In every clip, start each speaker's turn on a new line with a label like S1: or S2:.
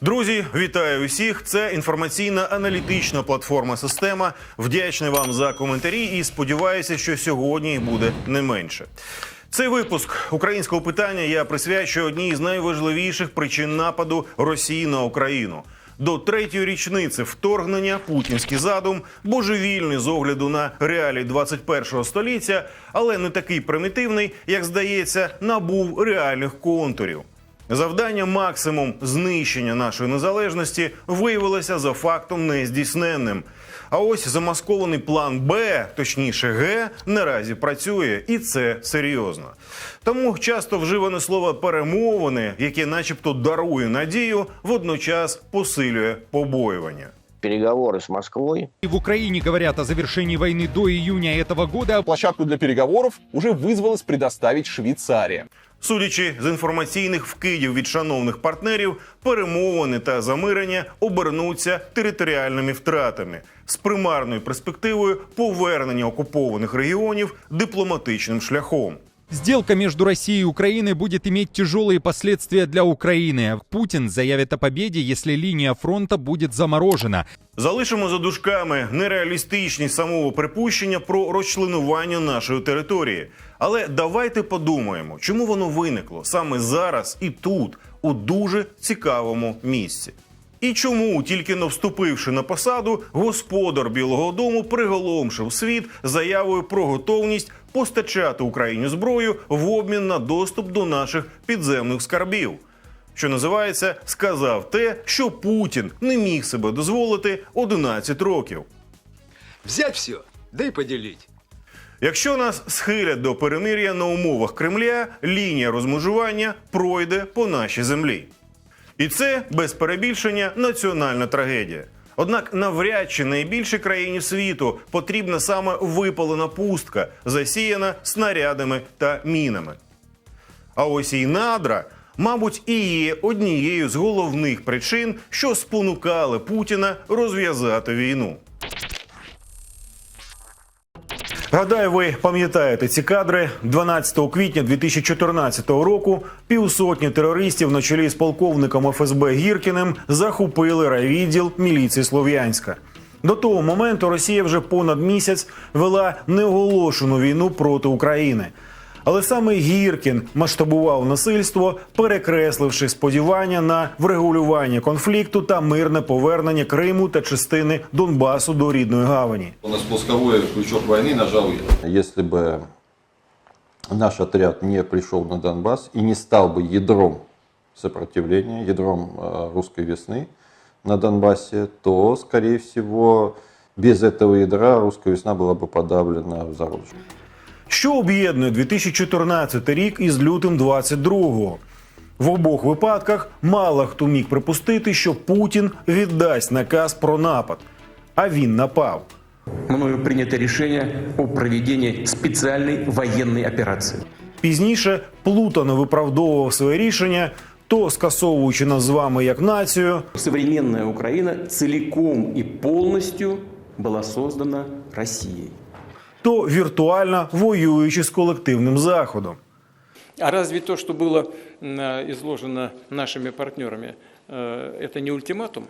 S1: Друзі, вітаю усіх! Це інформаційна аналітична платформа Система. Вдячний вам за коментарі і сподіваюся, що сьогодні їх буде не менше. Цей випуск українського питання я присвячую одній з найважливіших причин нападу Росії на Україну. До третьої річниці вторгнення путінський задум божевільний з огляду на реалії 21-го століття, але не такий примітивний, як здається, набув реальних контурів. Завдання максимум знищення нашої незалежності виявилося за фактом нездійсненним. А ось замаскований план Б, точніше Г, наразі працює, і це серйозно. Тому часто вживане слово перемовини, яке, начебто, дарує надію, водночас посилює побоювання.
S2: переговоры с Москвой.
S3: И в Украине говорят о завершении войны до июня этого года.
S4: Площадку для переговоров уже вызвалась предоставить Швейцария.
S1: Судячи з інформаційних вкидів від шановних партнерів, перемовини та замирення обернуться територіальними втратами з примарною перспективою повернення окупованих регіонів дипломатичним шляхом.
S3: Сделка между Россией и Украиной будет иметь тяжелые последствия для Украины. Путин заявит о победе, если линия фронта будет заморожена.
S1: Залишимо за дужками нереалістичність самого припущення про розчленування нашої території. Але давайте подумаємо, чому воно виникло саме зараз і тут, у дуже цікавому місці. І чому, тільки но вступивши на посаду, господар Білого Дому приголомшив світ заявою про готовність постачати Україні зброю в обмін на доступ до наших підземних скарбів. Що називається, сказав те, що Путін не міг себе дозволити 11 років.
S5: Взять все, да и поделить.
S1: Якщо нас схилять до перемир'я на умовах Кремля, лінія розмежування пройде по нашій землі. І це без перебільшення національна трагедія. Однак навряд чи найбільшій країні світу потрібна саме випалена пустка, засіяна снарядами та мінами. А ось і надра, мабуть, і є однією з головних причин, що спонукали Путіна розв'язати війну. Гадаю, ви пам'ятаєте ці кадри 12 квітня 2014 року. Півсотні терористів на чолі з полковником ФСБ Гіркіним захопили райвідділ міліції Слов'янська. До того моменту Росія вже понад місяць вела неоголошену війну проти України. Але саме Гіркін масштабував насильство, перекресливши сподівання на врегулювання конфлікту та мирне повернення Криму та частини Донбасу до рідної гавані.
S6: На спусковой крючок войны нажал я.
S7: Если бы наш отряд не пришел на Донбасс и не стал бы ядром сопротивления, ядром э, русской весны на Донбассе, то, скорее всего, без этого ядра русская весна была бы подавлена в зародыше.
S1: Що об'єднує 2014 рік із лютим 22-го? В обох випадках мало хто міг припустити, що Путін віддасть наказ про напад, а він напав.
S8: мною принято решение о проведении специальной военной операции.
S1: Пізніше плутано виправдовував своє рішення, то скасовуючи нас з вами як націю,
S8: Современная Украина целиком и полностью была создана Россией
S1: то віртуально воюючи з колективним заходом.
S9: А разве то, что было м, э, изложено нашими партнерами, э, это не ультиматум?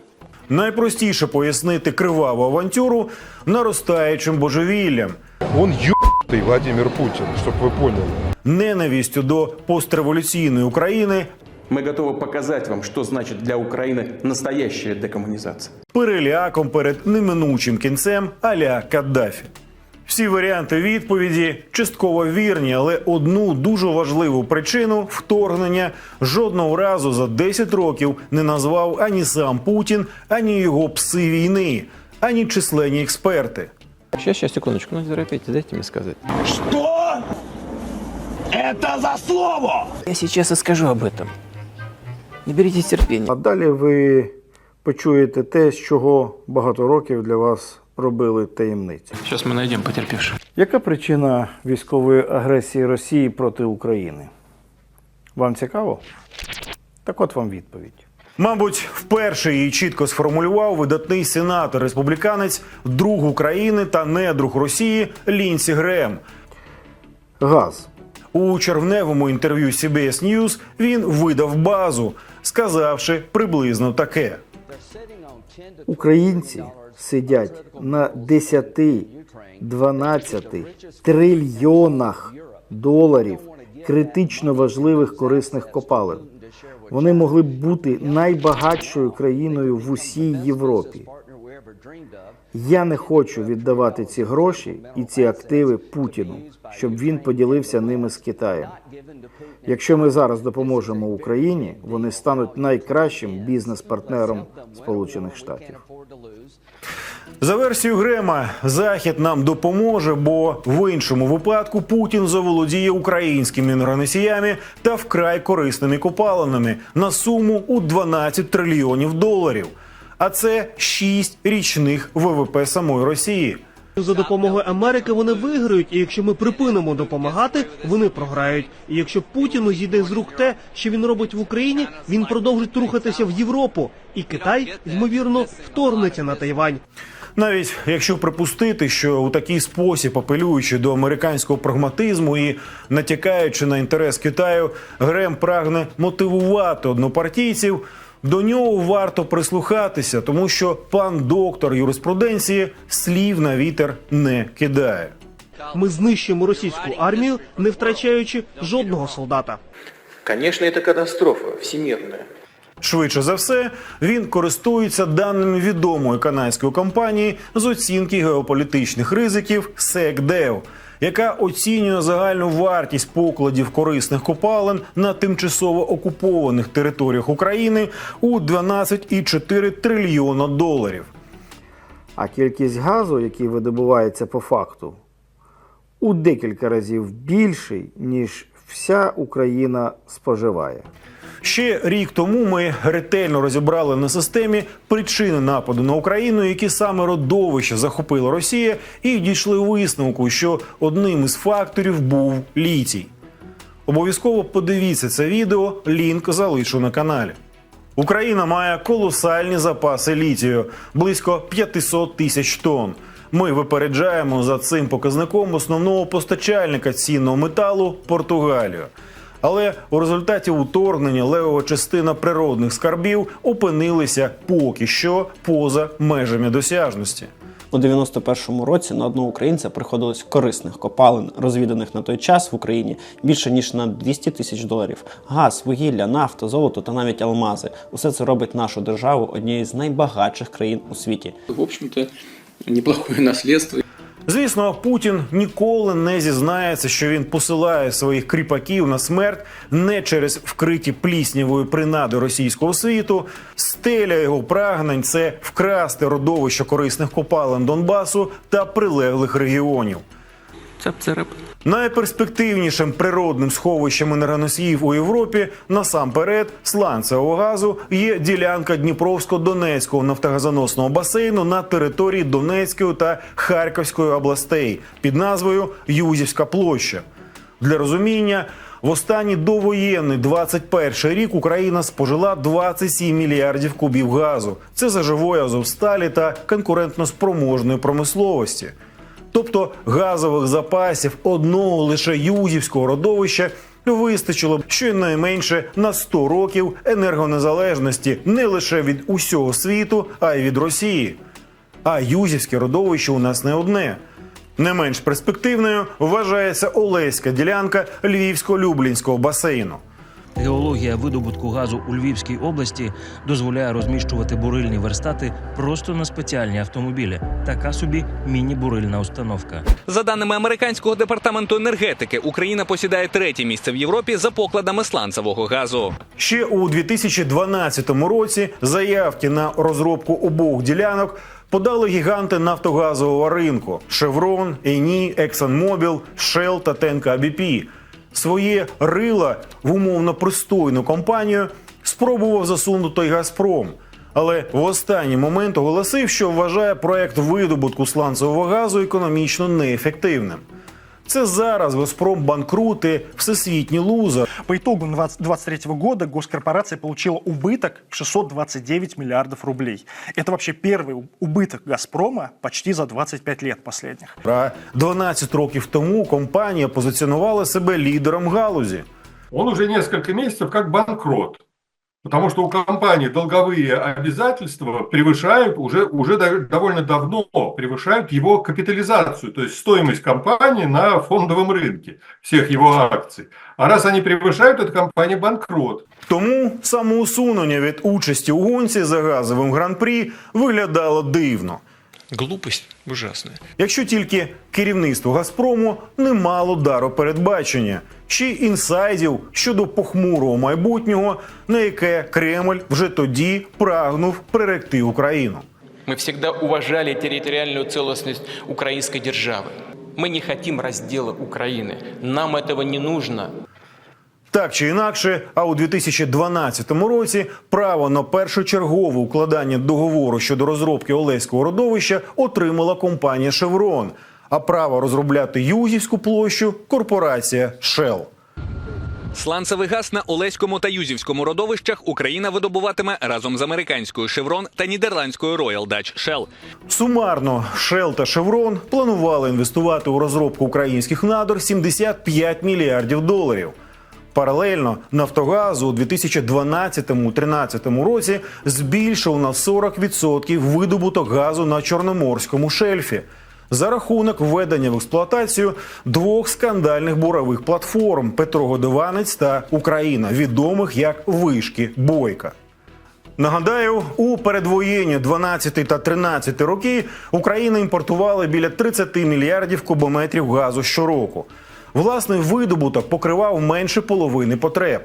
S1: Найпростіше пояснити криваву авантюру наростаючим божевіллям,
S10: Он ебаный Владимир Путин, чтобы вы поняли.
S1: ненавістю до постреволюційної України,
S8: Мы готовы показать вам, что значит для Украины настоящая декоммунизация.
S1: переляком перед неминучим кінцем аля Каддафі. Всі варіанти відповіді частково вірні, але одну дуже важливу причину вторгнення жодного разу за 10 років не назвав ані сам Путін, ані його пси війни, ані численні експерти.
S11: Сейчас, сейчас, секундочку, ну не торопитесь, дайте мне сказать.
S5: Что? Это за слово!
S11: Я сейчас и скажу об этом. Наберитесь терпения.
S12: А далі ви почуєте те, з чого багато років для вас робили таємницю.
S9: Сейчас мы найдем потерпевших.
S12: Яка причина військової агресії Росії проти України? Вам цікаво? Так от вам відповідь.
S1: Мабуть, вперше її чітко сформулював видатний сенатор республіканець, друг України та недруг Росії Лінсі Грем.
S12: Газ.
S1: У червневому інтерв'ю CBS News він видав базу, сказавши приблизно таке.
S12: Українці сидять на 10-12 трильйонах доларів критично важливих корисних копалин. Вони могли б бути найбагатшою країною в усій Європі. Я не хочу віддавати ці гроші і ці активи Путіну, щоб він поділився ними з Китаєм. Якщо ми зараз допоможемо Україні, вони стануть найкращим бізнес-партнером Сполучених Штатів.
S1: За версією Грема, Захід нам допоможе, бо в іншому випадку Путін заволодіє українськими енергоносіями та вкрай корисними копалинами на суму у 12 трильйонів доларів. А це 6 річних ВВП самої Росії.
S13: За допомогою Америки вони виграють, і якщо ми припинимо допомагати, вони програють. І якщо Путіну зійде з рук те, що він робить в Україні, він продовжить рухатися в Європу, і Китай ймовірно вторгнеться на Тайвань.
S1: Навіть якщо припустити, що у такий спосіб, апелюючи до американського прагматизму і натякаючи на інтерес Китаю, Грем прагне мотивувати однопартійців. До нього варто прислухатися, тому що пан доктор юриспруденції слів на вітер не кидає.
S13: Ми знищимо російську армію, не втрачаючи жодного солдата.
S9: Конечно, это катастрофа всемирная.
S1: Швидше за все, він користується даними відомої канадської компанії з оцінки геополітичних ризиків SecDev, яка оцінює загальну вартість покладів корисних копалин на тимчасово окупованих територіях України у 12,4 трильйона доларів.
S12: А кількість газу, який видобувається по факту, у декілька разів більший, ніж вся Україна споживає.
S1: Ще рік тому ми ретельно розібрали на системі причини нападу на Україну, які саме родовище захопила Росія, і дійшли висновку, що одним із факторів був літій. Обов'язково подивіться це відео, лінк залишу на каналі. Україна має колосальні запаси літію близько 500 тисяч тонн. Ми випереджаємо за цим показником основного постачальника цінного металу Португалію. Але у результаті уторгнення левова частина природних скарбів опинилися поки що поза межами досяжності.
S14: У 91-му році на одного українця приходилось корисних копалин, розвіданих на той час в Україні більше ніж на 200 тисяч доларів. Газ, вугілля, нафта, золото та навіть алмази. Усе це робить нашу державу однією з найбагатших країн у світі.
S9: В общем-то, неплохое наследство.
S1: Звісно, Путін ніколи не зізнається, що він посилає своїх кріпаків на смерть не через вкриті пліснявою принади російського світу. Стеля його прагнень це вкрасти родовище корисних копалин Донбасу та прилеглих регіонів.
S8: Цап-царап.
S1: Найперспективнішим природним сховищем енергоносіїв у Європі насамперед сланцевого газу є ділянка Дніпровсько-Донецького нафтогазоносного басейну на території Донецької та Харківської областей під назвою Юзівська площа. Для розуміння, в останній довоєнний 21 рік Україна спожила 27 мільярдів кубів газу. Це за живої Азовсталі та конкурентноспроможної промисловості. Тобто газових запасів одного лише юзівського родовища вистачило б щонайменше на 100 років енергонезалежності не лише від усього світу, а й від Росії. А юзівське родовище у нас не одне. Не менш перспективною вважається Олеська ділянка Львівсько-Люблінського басейну.
S15: Геологія видобутку газу у Львівській області дозволяє розміщувати бурильні верстати просто на спеціальні автомобілі. Така собі міні-бурильна установка.
S16: За даними американського департаменту енергетики, Україна посідає третє місце в Європі за покладами сланцевого газу.
S1: Ще у 2012 році заявки на розробку обох ділянок подали гіганти нафтогазового ринку: Chevron, Eni, ExxonMobil, Shell та Tenka BP. Своє рила в умовно пристойну компанію спробував засунути Газпром. Але в останній момент оголосив, що вважає проект видобутку сланцевого газу економічно неефективним. Це зараз Газпром банкрут і всесвітній лузер.
S13: По итогу 2023 года госкорпорация получила убыток в 629 миллиардов рублей. Это вообще первый убыток «Газпрома» почти за 25 лет последних.
S1: А 12 років тому компанія позиціонувала себе лідером галузі.
S10: Он уже несколько месяцев как банкрот. Потому что у компании долговые обязательства превышают уже, уже до- довольно давно превышают его капитализацию, то есть стоимость компании на фондовом рынке, всех его акций. А раз они превышают, эта компания банкрот.
S1: Тому самоусунення від участі у гонці за газовим гран-прі виглядало дивно.
S9: Глупость ужасная.
S1: Якщо тільки керівництво Газпрому не мало дару передбачення чи інсайдів щодо похмурого майбутнього, на яке Кремль вже тоді прагнув приректи Україну.
S8: Мы всегда уважали территориальную целостность украинской державы. Мы не хотим раздела Украины. Нам этого не нужно.
S1: Так чи інакше, а у 2012 році право на першочергове укладання договору щодо розробки Олеського родовища отримала компанія Шеврон, а право розробляти Юзівську площу корпорація Shell.
S16: Сланцевий газ на Олеському та Юзівському родовищах Україна видобуватиме разом з американською Chevron та нідерландською Royal Dutch Shell.
S1: Сумарно Shell та Chevron планували інвестувати у розробку українських надр 75 мільярдів доларів. Паралельно Нафтогаз у 2012-2013 році збільшив на 40% видобуток газу на Чорноморському шельфі за рахунок введення в експлуатацію двох скандальних бурових платформ Петрогодованець та Україна, відомих як вишки Бойка. Нагадаю, у передвоєнні 12 та 13 роки Україна імпортувала біля 30 мільярдів кубометрів газу щороку. Власний видобуток покривав менше половини потреб.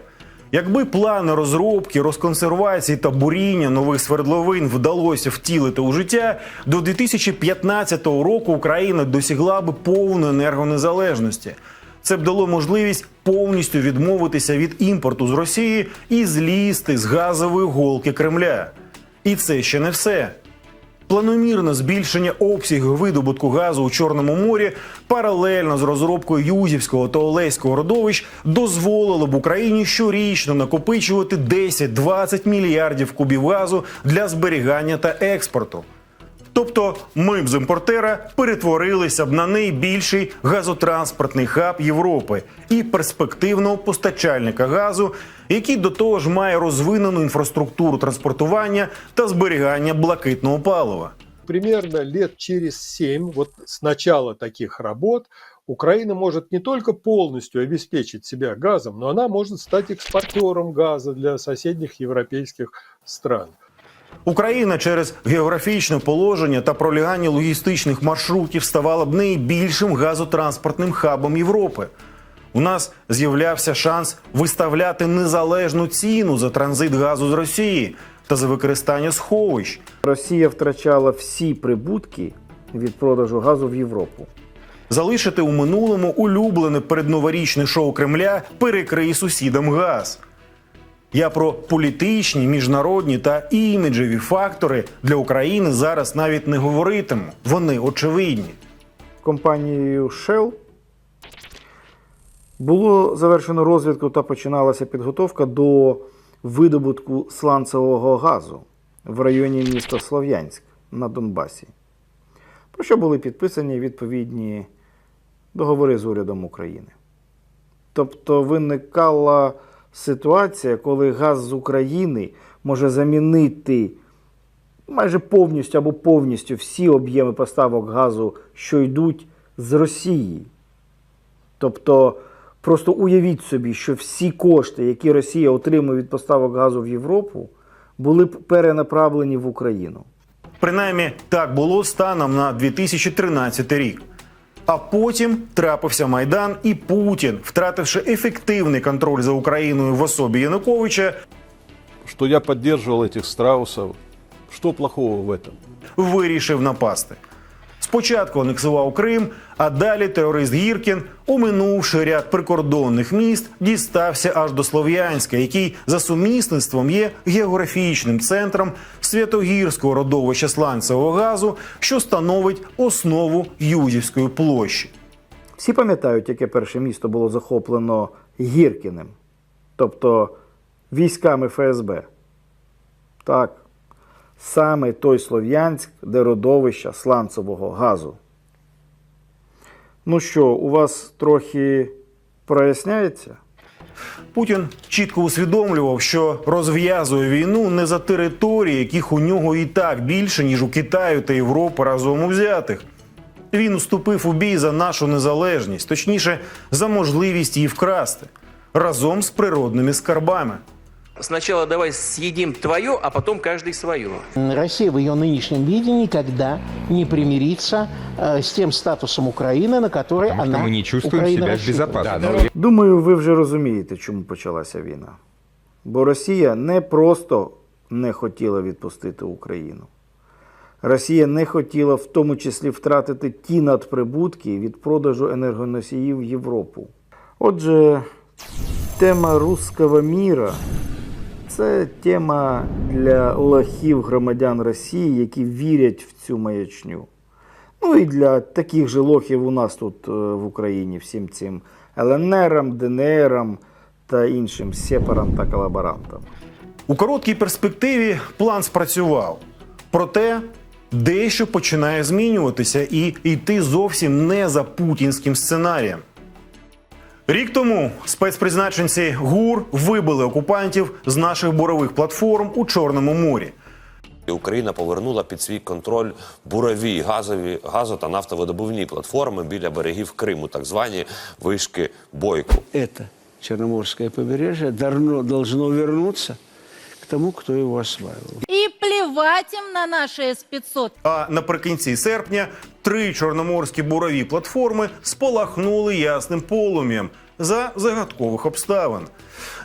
S1: Якби плани розробки, розконсервації та буріння нових свердловин вдалося втілити у життя, до 2015 року Україна досягла би повної енергонезалежності. Це б дало можливість повністю відмовитися від імпорту з Росії і злізти з газової голки Кремля. І це ще не все. Планомірне збільшення обсягів видобутку газу у Чорному морі паралельно з розробкою Юзівського та Олеського родовищ дозволило б Україні щорічно накопичувати 10-20 мільярдів кубів газу для зберігання та експорту. Тобто ми б з імпортера перетворилися б на найбільший газотранспортний хаб Європи і перспективного постачальника газу, який до того ж має розвинену інфраструктуру транспортування та зберігання блакитного палива.
S10: Примерно лет через семь, вот с начала таких работ, Украина может не только полностью обеспечить себя газом, но она может стать экспортером газа для соседних европейских стран.
S1: Україна через географічне положення та пролягання логістичних маршрутів ставала б найбільшим газотранспортним хабом Європи. У нас з'являвся шанс виставляти незалежну ціну за транзит газу з Росії та за використання сховищ.
S12: Росія втрачала всі прибутки від продажу газу в Європу.
S1: Залишити у минулому улюблене передноворічне шоу Кремля перекрий сусідам газ. Я про політичні, міжнародні та іміджеві фактори для України зараз навіть не говоритиму. Вони очевидні.
S12: Компанією Shell було завершено розвідку та починалася підготовка до видобутку сланцевого газу в районі міста Слов'янськ на Донбасі, про що були підписані відповідні договори з урядом України. Тобто виникала ситуація, коли газ з України може замінити майже повністю або повністю всі об'єми поставок газу, що йдуть з Росії. Тобто, просто уявіть собі, що всі кошти, які Росія отримує від поставок газу в Європу, були б перенаправлені в Україну.
S1: Принаймні так було станом на 2013 рік. А потім трапився майдан, і Путін, втративши ефективний контроль за Україною в особі Януковича,
S10: що я підтримував цих страусов, що плохого в этом?
S1: вирішив напасти. Спочатку анексував Крим, а далі терорист Гіркін, оминувши ряд прикордонних міст, дістався аж до Слов'янська, який за сумісництвом є географічним центром Святогірського родовища сланцевого газу, що становить основу Юзівської площі.
S12: Всі пам'ятають, яке перше місто було захоплено Гіркіним, тобто військами ФСБ. Так, саме той Слов'янськ, де родовища сланцевого газу. Ну що, у вас трохи проясняється?
S1: Путін чітко усвідомлював, що розв'язує війну не за території, яких у нього і так більше, ніж у Китаю та Європи разом узятих. Він уступив у бій за нашу незалежність, точніше, за можливість її вкрасти разом з природними скарбами
S11: Сначала давай съедим твое, а потом каждый свое.
S17: Россия в ее нынешнем виде никогда не примирится э, с тем статусом Украины, на который она
S3: мы не чувствуем
S17: Украина
S3: себя в
S17: рассчитывает.
S3: безопасности.
S12: Думаю, ви вже розумієте, чому почалася війна. Бо Росія не просто не хотіла відпустити Україну. Росія не хотіла в тому числі втратити ті надприбутки від продажу енергоносіїв в Європу. Отже, тема русского міра це тема для лохів громадян Росії, які вірять в цю маячню. Ну і для таких же лохів у нас тут е, в Україні, всім цим ЛНРам, ДНРам та іншим сепарам та колаборантам.
S1: У короткій перспективі план спрацював. Проте дещо починає змінюватися і йти зовсім не за путінським сценарієм. Рік тому спецпризначенці ГУР вибили окупантів з наших бурових платформ у Чорному морі.
S18: Україна повернула під свій контроль бурові газові газо та нафтовидобувні платформи біля берегів Криму, так звані вишки Бойку.
S5: Это Черноморское побережье давно должно вернуться к тому, кто его осваивал.
S19: И плевать им на наши С-500.
S1: А наприкінці серпня три чорноморські бурові платформи спалахнули ясним полум'ям за загадкових обставин.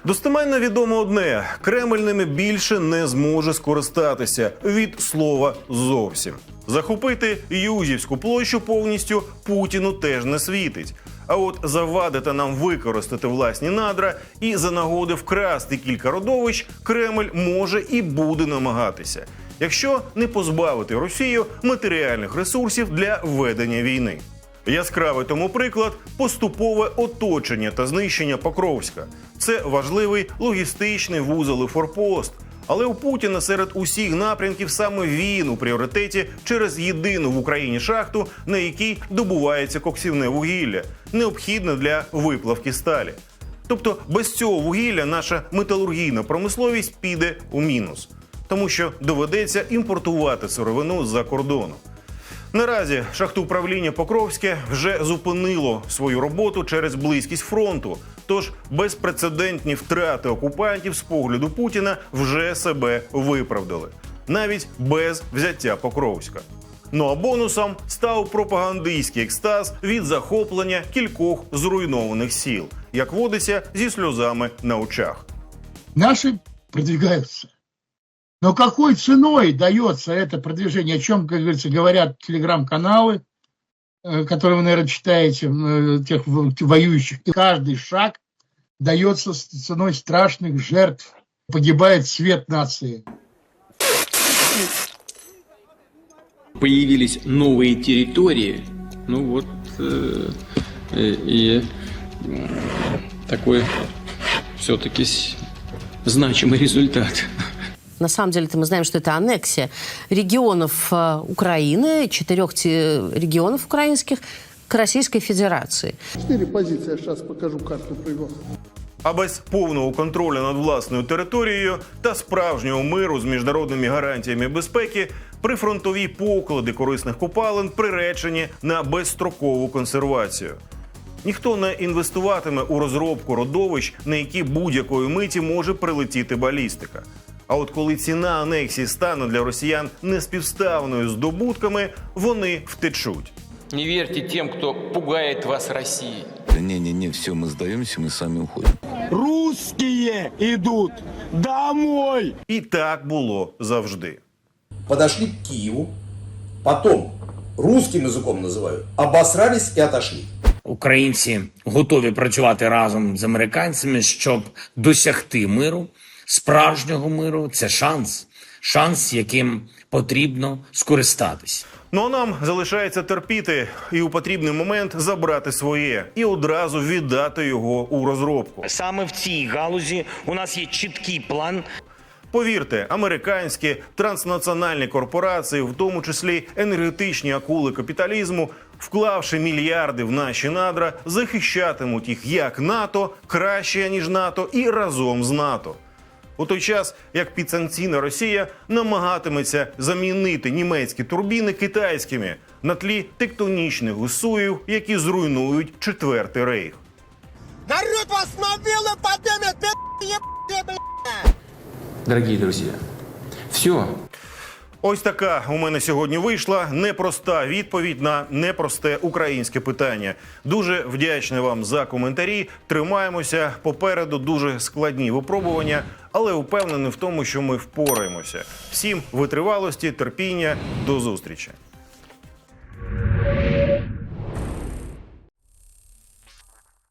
S1: Достеменно відомо одне: Кремль ними більше не зможе скористатися від слова зовсім. Захопити Юзівську площу повністю Путіну теж не світить. А от завадити нам використати власні надра і за нагоди вкрасти кілька родовищ Кремль може і буде намагатися, якщо не позбавити Росію матеріальних ресурсів для ведення війни. Яскравий тому приклад поступове оточення та знищення Покровська. Це важливий логістичний вузол і форпост. Але у Путіна серед усіх напрямків саме він у пріоритеті через єдину в Україні шахту, на якій добувається коксівне вугілля, необхідне для виплавки сталі. Тобто без цього вугілля наша металургійна промисловість піде у мінус, тому що доведеться імпортувати сировину з-за кордону. Наразі шахтоуправління Покровське вже зупинило свою роботу через близькість фронту. Тож безпрецедентні втрати окупантів з погляду Путіна вже себе виправдали, навіть без взяття Покровська. Ну а бонусом став пропагандистський екстаз від захоплення кількох зруйнованих сіл, як водиться зі сльозами на очах.
S20: Наши продвигаются. Но какой ценой дается это продвижение? О чем, как говорится, говорят телеграм-каналы, э, которые вы, наверное, читаете, э, тех воюющих. Каждый шаг дается ценой страшных жертв. Погибает цвет нации.
S9: Появились новые территории, ну вот э, э, и м, такой все-таки значимый результат.
S21: На самом деле-то мы знаем, что это аннексия регионов э, Украины, четырех те- регионов украинских к Российской Федерации.
S20: Четыре позиции. Я сейчас покажу карту привел.
S1: А без повного контролю над власною територією та справжнього миру з міжнародними гарантіями безпеки прифронтові поклади корисних копалин приречені на безстрокову консервацію. Ніхто не інвестуватиме у розробку родовищ, на які будь-якої миті може прилетіти балістика. А от коли ціна анексії стане для росіян неспівставною з добутками, вони втечуть.
S8: Не верьте тем, кто пугает вас Россией.
S5: Не-не-не, все, мы сдаемся, мы сами уходим.
S20: Русские идут домой!
S1: І так було завжди.
S22: подошли к Киеву, потом русским языком называю, обосрались и отошли.
S23: Українці готові працювати разом з американцями, щоб досягти миру, справжнього миру. Це шанс. шанс, яким потрібно скористатись.
S1: Ну а нам залишається терпіти і у потрібний момент забрати своє і одразу віддати його у розробку.
S23: Саме в цій галузі у нас є чіткий план
S1: Повірте, американські транснаціональні корпорації, в тому числі енергетичні акули капіталізму, вклавши мільярди в наші надра, захищатимуть їх як НАТО краще ніж НАТО і разом з НАТО. У той час, як підсанкційна Росія намагатиметься замінити німецькі турбіни китайськими на тлі тектонічних гусуїв, які зруйнують четвертий рейх.
S22: Народ вас мобилы поднимет,
S8: Дорогі друзі, все.
S1: Ось така у мене сьогодні вийшла непроста відповідь на непросте українське питання. Дуже вдячний вам за коментарі. Тримаємося попереду дуже складні випробування, але упевнений в тому, що ми впораємося. Всім витривалості, терпіння, до зустрічі.